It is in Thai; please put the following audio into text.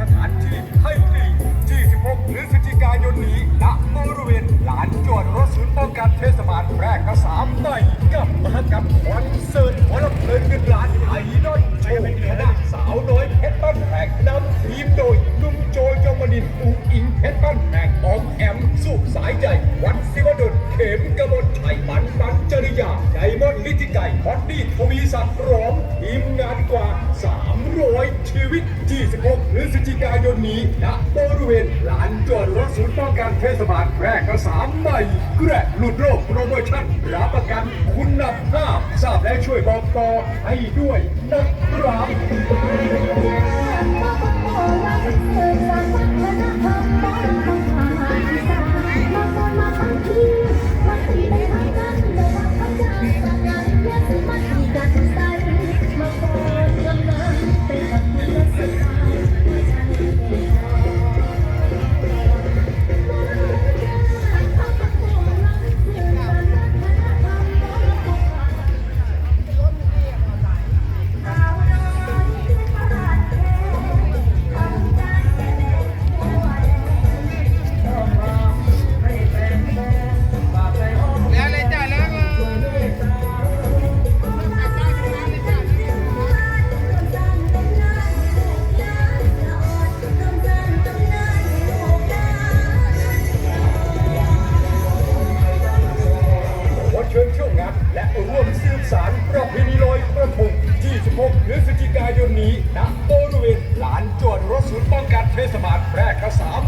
สถานที่ให้ฟรี26พฤศจิกายนนี้ณบริเวณลานจอดรถศูนย์ป้องกันเทศบาลแพร่กระสามในกับมหกรรมคอนเสิร์ตหมอลเพลินเงินล้านไอดอลโชว์คณะ มทีมงานกว่า 300 ชีวิต 26พฤศจิกายนนี้ณบริเวณลานจอดรถศูนย์ป้องกันเทศบาลแพร่กระสามใหม่แกระหลุดโรคโปรโมชั่นรับประกันคุณภาพทราบและช่วยบอกต่อให้ด้วยนะครับ นี้ณบริเวณลานจวดรถศูนย์ป้องกันเทศบาลแพร่กระสาม